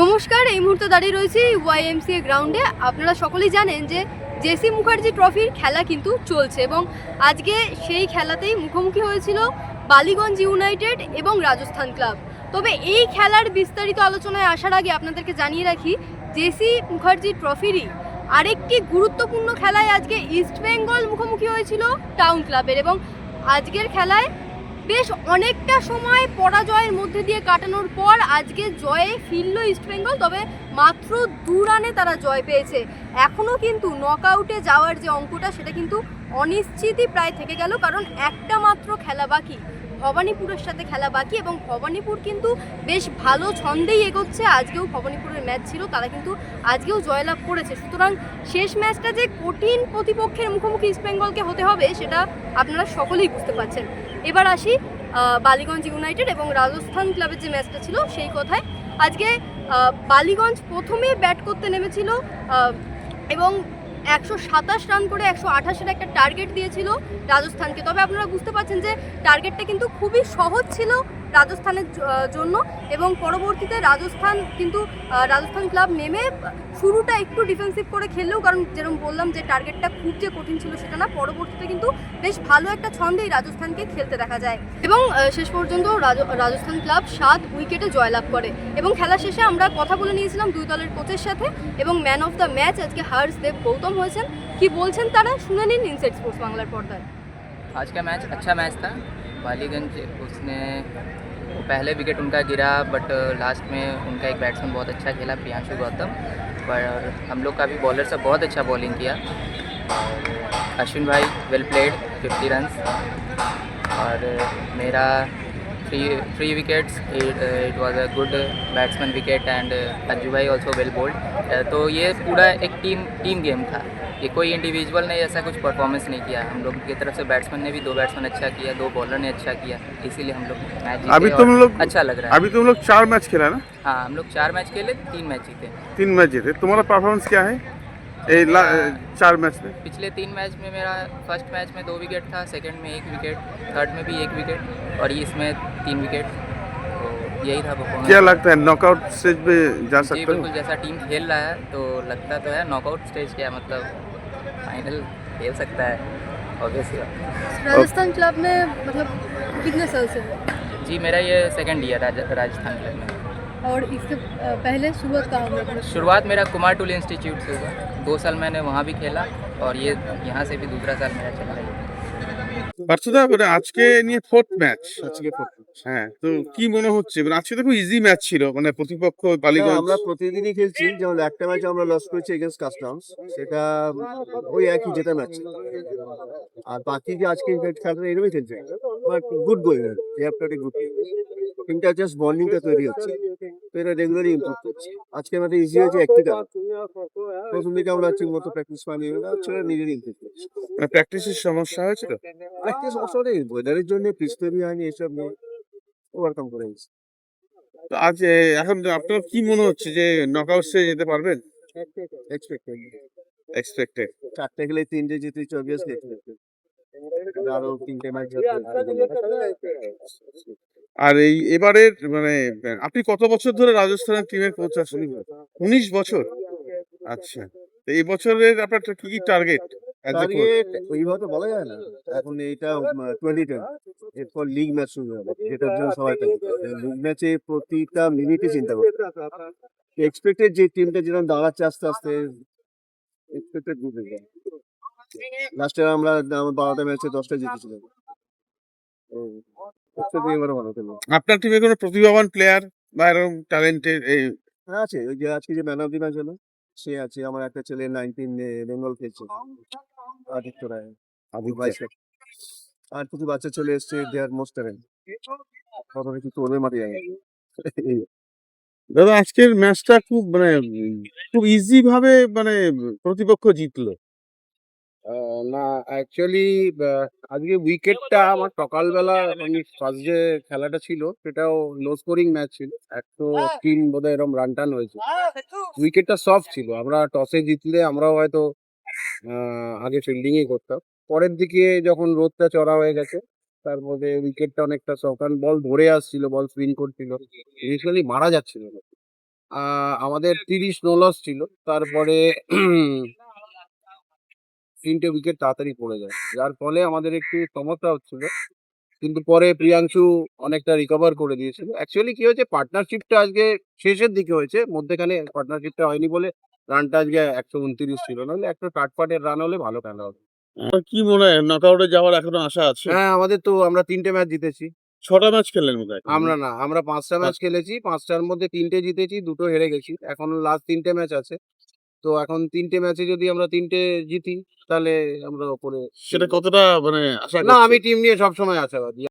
নমস্কার, এই মুহূর্তে দাঁড়িয়ে রয়েছি ওয়াইএমসিএ গ্রাউন্ডে আপনারা সকলেই জানেন যে জেসি মুখার্জি ট্রফির খেলা কিন্তু চলছে এবং আজকে সেই খেলাতেই মুখোমুখি হয়েছিল বালিগঞ্জ ইউনাইটেড এবং রাজস্থান ক্লাব। তবে এই খেলার বিস্তারিত আলোচনায় আসার আগে আপনাদেরকে জানিয়ে রাখি, জেসি মুখার্জি ট্রফিরই আরেকটি গুরুত্বপূর্ণ খেলায় আজকে ইস্টবেঙ্গল মুখোমুখি হয়েছিল টাউন ক্লাবের এবং আজকের খেলায় বেশ অনেকটা সময় পরাজয়ের মধ্যে দিয়ে কাটানোর পর আজকে জয়ে ফিরল ইস্টবেঙ্গল তবে মাত্র দু রানে তারা জয় পেয়েছে। এখনও কিন্তু নকআউটে যাওয়ার যে অঙ্কটা, সেটা কিন্তু অনিশ্চিতই প্রায় থেকে গেল, কারণ একটা মাত্র খেলা বাকি। ভবানীপুরের সাথে খেলা বাকি এবং ভবানীপুর কিন্তু বেশ ভালো ছন্দেই এগোচ্ছে। আজকেও ভবানীপুরের ম্যাচ ছিল, তারা কিন্তু আজকেও জয়লাভ করেছে। সুতরাং শেষ ম্যাচটা যে কঠিন প্রতিপক্ষের মুখোমুখি ইস্টবেঙ্গলকে হতে হবে, সেটা আপনারা সকলেই বুঝতে পারছেন। এবার আসি বালিগঞ্জ ইউনাইটেড এবং রাজস্থান ক্লাবের যে ম্যাচটা ছিল, সেই কথায়। আজকে বালিগঞ্জ প্রথমে ব্যাট করতে নেমেছিল এবং একশো সাতাশ রান করে একশো আঠাশের একটা টার্গেট দিয়েছিল রাজস্থানকে। তবে আপনারা বুঝতে পারছেন যে টার্গেটটা কিন্তু খুবই সহজ ছিল। রাজস্থানের জ- আহ, জন্য এবং পরবর্তীতে রাজস্থান কিন্তু আহ, রাজস্থান ক্লাব নেমে শুরুটা একটু ডিফেন্সিভ করে খেললেও কারণ যেরকম বললাম যে টার্গেটটা খুব যে কঠিন ছিল সেটা না পরবর্তীতে কিন্তু বেশ ভালো একটা ছন্দেই রাজস্থানকে খেলতে দেখা যায় এবং আহ, শেষ পর্যন্ত রাজ- রাজস্থান ক্লাব সাত উইকেটে জয়লাভ করে এবং খেলা শেষে আমরা কথা বলে নিয়েছিলাম দুই দলের কোচের সাথে এবং ম্যান অফ দ্য ম্যাচ আজকে হর্ষ দেব গৌতম হয়েছেন কি বলছেন তারা শুনে নিন ইনসাইড স্পোর্টস বাংলার পর্দায় आज का मैच अच्छा मैच था बालीगंज उसने वो पहले विकेट उनका गिरा बट लास्ट में उनका एक बैट्समैन बहुत अच्छा खेला, प्रियांशु गौतम। पर हम लोग का भी बॉलर सब बहुत अच्छा बॉलिंग किया। अश्विन भाई वेल प्लेड 50 रन और मेरा three three wickets it was a good batsman wicket and Anju भाई ऑल्सो वेल बोल्ड तो ये पूरा एक टीम टीम गेम था। ये कोई इंडिविजुअल ने ऐसा कुछ परफॉर्मेंस नहीं किया। हम लोग की तरफ़ से बैट्समैन ने भी दो बैट्समैन अच्छा किया दो बॉलर ने अच्छा किया। इसीलिए हम लोग मैच अभी तुम लोग अच्छा लग रहा है। अभी तुम लोग चार मैच खेला ना? हाँ हम लोग चार मैच खेले तीन मैच जीते। तीन मैच जीते। तुम्हारा परफॉर्मेंस क्या है? ए, ला, चार मैच में। पिछले तीन मैच में मेरा फ़र्स्ट मैच में दो विकेट था सेकंड में एक विकेट थर्ड में भी एक विकेट और इसमें तीन विकेट तो यही था परफॉर्मेंस क्या लगता है नॉकआउट स्टेज पे जा जी सकते बिल्कुल जैसा टीम खेल रहा है तो लगता तो है नॉकआउट स्टेज क्या मतलब फाइनल खेल सकता है ऑब्वियसली राजस्थान क्लब में मतलब कितने साल से? जी मेरा ये सेकंड ईयर राजस्थान क्लब में। और इससे पहले शुरुआत कहाँ हुआ? शुरुआत मेरा कुमार टूल इंस्टीट्यूट से हुआ दो साल मैंने वहाँ भी खेला और ये यहाँ से भी दूसरा साल मेरा चल रहा है পার্থদা মানে আজকে নিয়ে ফোর্থ ম্যাচ আজকে হ্যাঁ তো কি মনে হচ্ছে? মানে আজকে তো খুব ইজি ম্যাচ ছিল মানে প্রতিপক্ষ না, বালিগঞ্জ। আমরা প্রতিদিনই খেলছি যেমন একটা ম্যাচ আমরা লস করেছি এগেন্স্ট কাস্টমস সেটা ওই একই জেতা ম্যাচ আর বাকি যে আজকে খেলাটা এরকমই খেলছে। বাট গুড গোয়িং গুড টিমটা জাস্ট বলিংটা তৈরি হচ্ছে। তো এটা রেগুলারই ইমপ্রুভ করছে আজকে আমাদের ইজি হয়েছে একটি কারণ প্রথম দিকে আমরা হচ্ছে মতো প্র্যাকটিস পানি ছেলে নিজেরই ইমপ্রুভ করছে প্র্যাকটিসের সমস্যা হয়েছিল প্র্যাকটিস সমস্যা নেই। ওয়েদারের জন্য পিচ তৈরি হয়নি এসব নিয়ে। ওভারকাম করে গেছে তো আজ এখন আপনার কি মনে হচ্ছে যে নকআউট স্টেজে যেতে পারবেন এক্সপেক্টেড এক্সপেক্টেড চারটে খেলে তিনটে জিতে অবভিয়াসলি এক্সপেক্টেড আরও তিনটে ম্যাচ আর এই এবারের মানে আপনি কত বছর ধরে রাজস্থানের টিমের কোচ আছেন? উনিশ বছর? আচ্ছা। এই বছরের আপনার কি কি টার্গেট বলা যায় না। এখন এইটা টোয়েন্টি এরপর লিগ ম্যাচ শুরু যেটার জন্য সবাই লিগ ম্যাচে প্রতিটা মিনিটে চিন্তা এক্সপেক্টেড যে টিমটা যেরকম দাঁড়াচ্ছে আস্তে আস্তে এক্সপেক্টেড আমার বারোটা ম্যাচে দশটা জিতেছিলাম। আপনার টিমে কোনো প্রতিভাবান প্লেয়ার বা এরকম ট্যালেন্টেড এই হ্যাঁ আছে। ওই যে আজকে যে ম্যান অফ দি ম্যাচ হলো সে আছে। আমার একটা ছেলে নাইনটিন বেঙ্গল খেলছে। আদিত্য রায়। আর কিছু বাচ্চা চলে এসছে দে আর মোস্ট ট্যালেন্ট কত কিছু করবে মাঠে যাবে দাদা আজকের ম্যাচটা খুব মানে খুব ইজি ভাবে মানে প্রতিপক্ষ জিতলো। না অ্যাকচুয়ালি আজকে উইকেটটা আমার সকালবেলা মানে ফার্স্ট যে খেলাটা ছিল সেটাও লো স্কোরিং ম্যাচ ছিল। একশো তিন বোধহয় এরকম রান টান হয়েছে উইকেটটা সফট ছিল। আমরা টসে জিতলে আমরাও হয়তো আগে ফিল্ডিংই করতাম। পরের দিকে যখন রোদটা চড়া হয়ে গেছে তার মধ্যে উইকেটটা অনেকটা সফট কারণ বল ধরে আসছিল বল স্পিন করছিল। ইনিশিয়ালি মারা যাচ্ছিল আমাদের তিরিশ নো লস ছিল। তারপরে তিনটে উইকেট তাড়াতাড়ি পড়ে যায়। যার ফলে আমাদের একটু সমস্যা হচ্ছিল। কিন্তু পরে প্রিয়াংশু অনেকটা রিকভার করে দিয়েছিল। অ্যাকচুয়ালি কি হয়েছে পার্টনারশিপটা আজকে শেষের দিকে হয়েছে। মধ্যেখানে পার্টনারশিপটা হয়নি বলে রানটা আজকে একশো উনত্রিশ ছিল। নাহলে একটা কাটপাটের রান হলে ভালো খেলা হবে। কি মনে হয় নকআউটে যাওয়ার এখনও আশা আছে? হ্যাঁ আমাদের তো আমরা তিনটে ম্যাচ জিতেছি। ছটা ম্যাচ খেললেন আমরা না আমরা পাঁচটা ম্যাচ খেলেছি। পাঁচটার মধ্যে তিনটে জিতেছি দুটো হেরে গেছি। এখন লাস্ট তিনটে ম্যাচ আছে। তো এখন তিনটে ম্যাচে যদি আমরা তিনটে জিতি তাহলে আমরা ওপরে সেটা কতটা মানে আশা না আমি টিম নিয়ে সবসময় আশাবাদী।